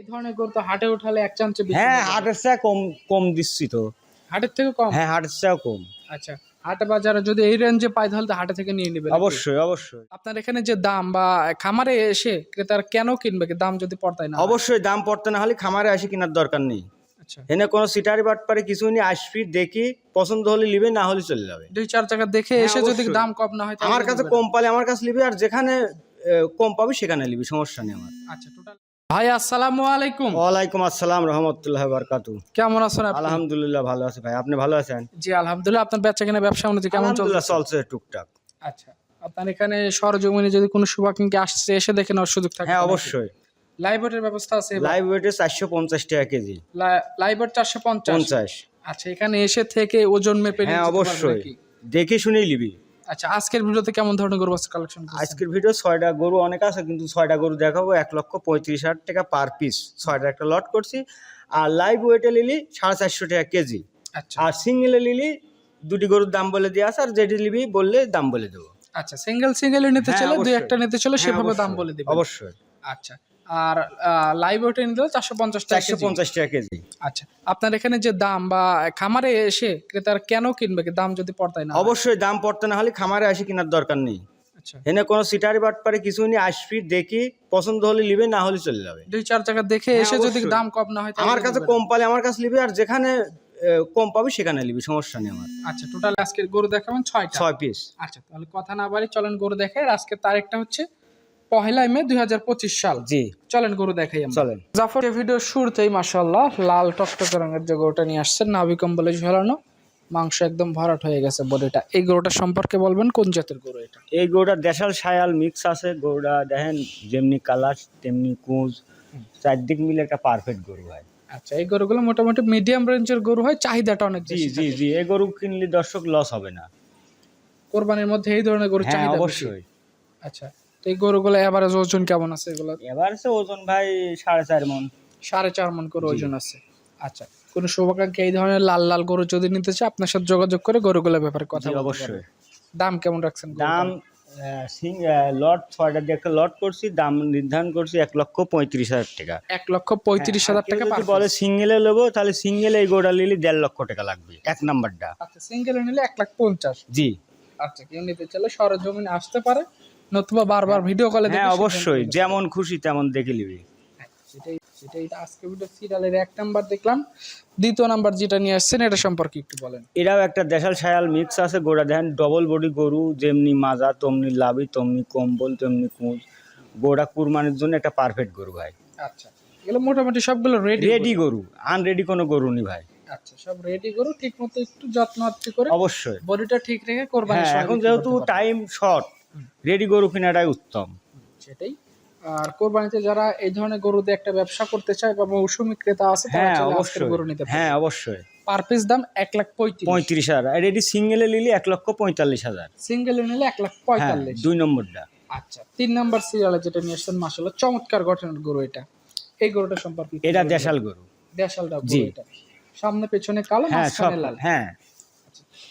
এই ধরনের গরু তো হাটে উঠালে এক বেশি হ্যাঁ হাটের চেয়ে কম কম দিচ্ছি তো। হাটের থেকে কম? হ্যাঁ হাটের চেয়েও কম। আচ্ছা হাটে বাজারে যদি এই রেঞ্জে পাই তাহলে তো হাটে থেকে নিয়ে নেবে অবশ্যই অবশ্যই। আপনার এখানে যে দাম বা খামারে এসে ক্রেতার কেন কিনবে? কি দাম যদি পড়তায় না অবশ্যই দাম পড়তে না হলে খামারে আসি কেনার দরকার নেই। আচ্ছা। এনে কোনো সিটারি বাট পারে কিছু নিয়ে আসবি দেখি পছন্দ হলে নিবে না হলে চলে যাবে। দুই চার জায়গা দেখে হ্যাঁ, এসে যদি দাম কম না হয় আমার কাছে কম পালে আমার কাছে নিবি আর যেখানে কম পাবি সেখানে নিবি সমস্যা নেই আমার। আচ্ছা টোটাল ভাই আসসালামু আলাইকুম। ওয়ালাইকুম আসসালাম রহমতুল্লাহ বারকাতু কেমন আছেন আপনি? আলহামদুলিল্লাহ ভালো আছি ভাই। আপনি ভালো আছেন? জি আলহামদুলিল্লাহ। আপনার বেচা কেনা ব্যবসা অনুযায়ী কেমন চলছে আলহামদুলিল্লাহ চলছে? টুকটাক। আচ্ছা আপনার এখানে সরজমিনে যদি কোনো শুভাকাঙ্ক্ষী আসছে এসে দেখে নেওয়ার সুযোগ থাকে হ্যাঁ অবশ্যই। লাইভেটের ব্যবস্থা আছে লাইভ ওয়েটে চারশো পঞ্চাশ টাকা কেজি। লাইভেট চারশো পঞ্চাশ? আচ্ছা এখানে এসে থেকে ওজন মেপে হ্যাঁ অবশ্যই। দেখে শুনেই নিবি। আচ্ছা আজকের ভিডিওতে কেমন ধরনের গরু আছে কালেকশন আজকের ভিডিও ছয়টা গরু অনেক আছে কিন্তু ছয়টা গরু দেখাবো। এক লক্ষ পঁয়ত্রিশ হাজার টাকা পার পিস ছয়টা একটা লট করছি। আর লাইভ ওয়েটে নিলি সাড়ে চারশো টাকা কেজি। আচ্ছা। আর সিঙ্গেলে নিলি দুটি গরুর দাম বলে দিয়ে আছে আর যেটি লিবি বললে দাম বলে দেবো। আচ্ছা সিঙ্গেল সিঙ্গেল নিতে হ্যাঁ, চলে দুই একটা নিতে চলে হ্যাঁ, সেভাবে দাম বলে দেবো অবশ্যই। আচ্ছা। আর লাইভ ওয়েটে নিতে চারশো পঞ্চাশ টাকা চারশো পঞ্চাশ টাকা কেজি। আচ্ছা আপনার এখানে যে দাম বা খামারে এসে ক্রেতার কেন কিনবে? দাম যদি পড়তায় না অবশ্যই দাম পড়তে না হলে খামারে আসি কেনার দরকার নেই। আচ্ছা। এনে কোনো সিটারি বাট পারে কিছু নিয়ে আসবি দেখি পছন্দ হলে নিবে না হলে চলে যাবে। দুই চার জায়গা দেখে হ্যাঁ, এসে যদি দাম কম না হয় আমার কাছে কম পালে আমার কাছে নিবি আর যেখানে কম পাবি সেখানে নিবি সমস্যা নেই আমার। আচ্ছা টোটাল আজকের গরু দেখাবেন ছয়টা। ছয় পিস আচ্ছা তাহলে কথা না বাড়ি চলেন গরু দেখে আজকের তারিখটা হচ্ছে পহেলা মে দুই হাজার পঁচিশ সাল। জি। চলেন গরু দেখাই আমরা। চলেন। জাফর ভিডিও শুরুতেই মাশাল্লাহ লাল টকটকে রঙের যে গরুটা নিয়ে আসছেন নাভি কম্বলে ঝোলানো মাংস একদম ভরাট হয়ে গেছে বডিটা। এই গরুটা সম্পর্কে বলবেন কোন জাতের গরু এটা? এই গরুটা দেশাল সায়াল মিক্স আছে গরুটা দেখেন যেমনি কালার তেমনি কুঁজ চারদিক মিলে একটা পারফেক্ট গরু ভাই আচ্ছা এই গরুগুলো মোটামুটি মিডিয়াম রেঞ্জের গরু হয় চাহিদাটা অনেক জি জি জি এই গরু কিনলে দর্শক লস হবে না। কোরবানির মধ্যে এই ধরনের গরু হ্যাঁ চাহিদা অবশ্যই। আচ্ছা তো এই গরুগুলো এভারেজ ওজন কেমন আছে এগুলো এবার সে ওজন ভাই সাড়ে চার মন। সাড়ে চার মন করে ওজন আছে। আচ্ছা কোন শুভাকাঙ্ক্ষী এই ধরনের লাল লাল গরু যদি নিতে চায় আপনার সাথে যোগাযোগ করে গরুগুলোর ব্যাপারে কথা অবশ্যই। দাম কেমন রাখছেন দাম সিং- লট ছয়টা দিয়ে একটা লট করছি দাম নির্ধারণ করছি এক লক্ষ পঁয়ত্রিশ হাজার টাকা। এক লক্ষ পঁয়ত্রিশ হাজার টাকা যদি বলে সিঙ্গেলে নেব তাহলে সিঙ্গেলে এই গোটা নিলে দেড় লক্ষ টাকা লাগবে এক নাম্বারটা। আচ্ছা সিঙ্গেল নিলে এক লাখ পঞ্চাশ। জি। আচ্ছা কেউ নিতে চাইলে সরজমিনে আসতে পারে। নতুবা বারবার ভিডিও কলে হ্যাঁ অবশ্যই। যেমন খুশি তেমন দেখে নিবি। সেটাই সেটাই আজকে ভিডিও সিরিয়ালের এক নাম্বার দেখলাম। দ্বিতীয় নাম্বার যেটা নিয়ে আসছেন এটা সম্পর্কে একটু বলেন। এরাও একটা দেশাল সায়াল মিক্স আছে গোড়া দেখেন ডবল বডি গরু যেমনি মাজা তেমনি লাভি তেমনি কম্বল তেমনি কুঁজ। গোড়া কুরবানির জন্য একটা পারফেক্ট গরু ভাই। আচ্ছা এগুলো মোটামুটি সবগুলো রেডি রেডি গরু। আনরেডি কোনো গরু নি ভাই। আচ্ছা সব রেডি করো ঠিক মতো একটু যত্ন করে অবশ্যই। বডিটা ঠিক রেখে কোরবানি হ্যাঁ এখন যেহেতু টাইম শর্ট রেডি গরু কেনাটাই উত্তম। সেটাই। আর কোরবানিতে যারা এই ধরনের গরু দিয়ে একটা ব্যবসা করতে চায় বা মৌসুমী ক্রেতা আছে হ্যাঁ অবশ্যই। গরু নিতে হ্যাঁ অবশ্যই। পার পিস দাম এক লাখ পঁয়ত্রিশ। হাজার। আর রেডি সিঙ্গেলে নিলে এক লক্ষ পঁয়তাল্লিশ হাজার। সিঙ্গেল নিলে এক লাখ হ্যাঁ পঁয়তাল্লিশ। দুই নম্বরটা। আচ্ছা তিন নম্বর সিরিয়ালে যেটা নিয়ে আসছেন মাসাল্লাহ চমৎকার গঠনের গরু এটা। এই গরুটা সম্পর্কে এটা। দেশাল গরু। দেশালটা। গরু এটা। সামনে পেছনে কালো হ্যাঁ মাঝখানে লাল। হ্যাঁ।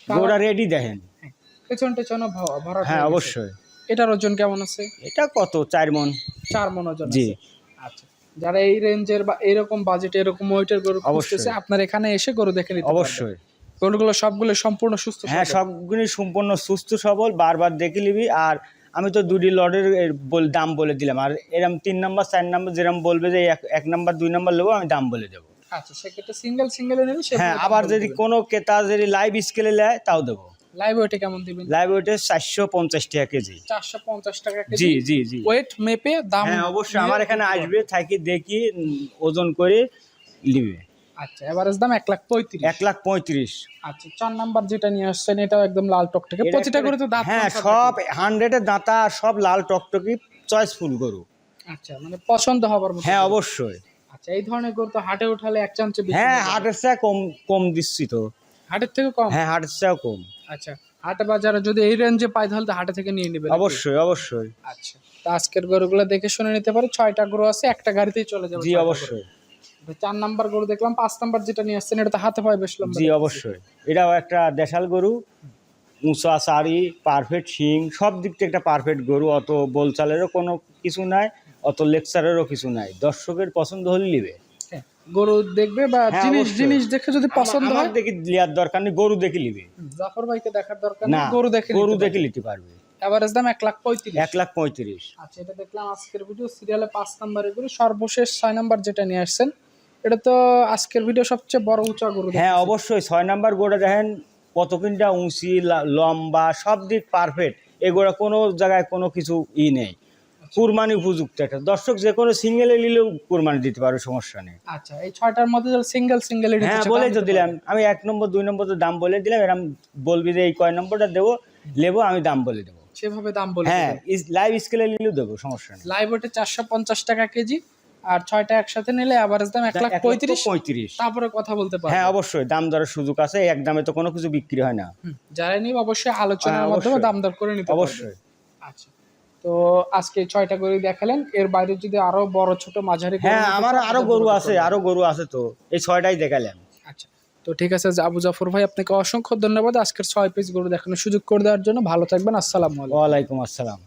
কালার- গোড়া রেডি দেখেন। পেছন টেছনে ভ- ভরাট হ্যাঁ অবশ্যই। এটার ওজন কেমন আছে? এটা কত? চার মন। চার মন ওজন জি। আচ্ছা। যারা এই রেঞ্জের বা এরকম বাজেট এরকম ওয়েটের গরু অবশ্যই। খুঁজতেছে আপনার এখানে এসে গরু দেখে নিতে অবশ্যই। গরুগুলো সবগুলো সম্পূর্ণ সুস্থ হ্যাঁ সবগুলি সম্পূর্ণ সুস্থ সবল বারবার দেখে নিবি। আর আমি তো দুটি লটের দাম বলে দিলাম। আর এরম তিন নাম্বার চার নাম্বার যেরকম বলবে যে এক এক নাম্বার দুই নাম্বার নেব আমি দাম বলে দেবো। আচ্ছা সেক্ষেত্রে সিঙ্গেল সিঙ্গেল হ্যাঁ আবার যদি কোনো ক্রেতা যদি লাইভ স্কেলে নেয় তাও দেবো। লাইভ ওয়েটে কেমন দিবেন? লাইভ ওয়েটে চারশো পঞ্চাশ টাকা কেজি। চারশো পঞ্চাশ টাকা কেজি? জি জি জি। ওয়েট মেপে দাম হ্যাঁ অবশ্যই। আমার এখানে আসবে থাকি দেখি ওজন করে নিবে। আচ্ছা এভারেজ দাম এক লাখ পঁয়ত্রিশ। এক লাখ পঁয়ত্রিশ। আচ্ছা চার নাম্বার যেটা নিয়ে আসছেন এটাও একদম লাল টকটকে এর প্রতিটা করে তো দাঁত হ্যাঁ সব হান্ড্রেডের দাঁতা সব লাল টকটকি চয়েসফুল গরু। আচ্ছা মানে পছন্দ হবার মতো হ্যাঁ অবশ্যই। আচ্ছা এই ধরনের গরু তো হাটে উঠালে এক হ্যাঁ হাটের চেয়ে কম কম দিচ্ছি তো। হাটের থেকে কম? হ্যাঁ হাটের চেয়েও কম। আচ্ছা হাটে বাজারে যদি এই রেঞ্জে পাই তাহলে তো হাটে থেকে নিয়ে নেবে অবশ্যই অবশ্যই। আচ্ছা তো আজকের গরুগুলো দেখে শুনে নিতে পারে ছয়টা গরু আছে একটা গাড়িতেই চলে যাবে জি অবশ্যই। চার নাম্বার গরু দেখলাম পাঁচ নাম্বার যেটা নিয়ে আসছেন এটা তো হাতে পায়ে বেশ লম্বা জি অবশ্যই। এটাও একটা দেশাল গরু উঁচা সারি পারফেক্ট শিং সব দিক থেকে একটা পারফেক্ট গরু অত বোলচালেরও কোনো কিছু নাই অত লেকচারেরও কিছু নাই। দর্শকের পছন্দ হলে নিবে। গরু দেখবে বা হ্যাঁ, জিনিস জিনিস দেখে যদি পছন্দ হয় দেখি লিয়ার দরকার নেই গরু দেখে নিবে। জাফর ভাইকে দেখার দরকার নেই গরু দেখে গরু দেখে নিতে পারবে। এভারেজ দাম এক লাখ পঁয়ত্রিশ। এক লাখ পঁয়ত্রিশ। আচ্ছা এটা দেখলাম আজকের ভিডিও সিরিয়ালে পাঁচ নাম্বারের গরু। সর্বশেষ ছয় নাম্বার যেটা নিয়ে আসছেন এটা তো আজকের ভিডিও সবচেয়ে বড় উঁচা গরু হ্যাঁ অবশ্যই ছয় নাম্বার গোড়া দেখেন কতকিনটা উঁচি লা- লম্বা সব দিক পারফেক্ট এগুলো কোনো জায়গায় কোনো কিছু ই নেই। কুরবানি উপযুক্ত একটা। দর্শক যে কোনো সিঙ্গেলে নিলেও কুরবানি দিতে পারবে সমস্যা নেই। আচ্ছা এই ছয়টার মধ্যে সিঙ্গেল সিঙ্গেল হ্যাঁ বলেই তো দিলাম। আমি এক নম্বর দুই নম্বর তো দাম বলে দিলাম। এরকম বলবি যে এই কয় নম্বরটা দেবো নেব আমি দাম বলে দেবো। সেভাবে দাম বলে হ্যাঁ লাইভ স্কেলে নিলেও দেবো সমস্যা নেই। লাইভ ওটা চারশো পঞ্চাশ টাকা কেজি আর ছয়টা একসাথে নিলে এভারেজ দাম এক লাখ পঁয়ত্রিশ। পঁয়ত্রিশ। তারপরে কথা বলতে পারব। হ্যাঁ অবশ্যই দাম দরের সুযোগ আছে এক দামে তো কোনো কিছু বিক্রি হয় না। যারা নিবে অবশ্যই আলোচনার হ্যাঁ, মাধ্যমে। দাম দর করে নিতে। অবশ্যই। আচ্ছা। তো আজকে ছয়টা করে দেখালেন। এর বাইরে যদি আরও বড় ছোট মাঝারি হ্যাঁ আমার আরও গরু আছে আরও গরু আছে তো। এই ছয়টাই দেখালাম আচ্ছা তো ঠিক আছে আবু জাফর ভাই আপনাকে অসংখ্য ধন্যবাদ আজকের ছয় পিস গরু দেখানোর সুযোগ করে দেওয়ার জন্য। ভালো থাকবেন আসসালামু আলাইকুম। ওয়ালাইকুম আসসালাম।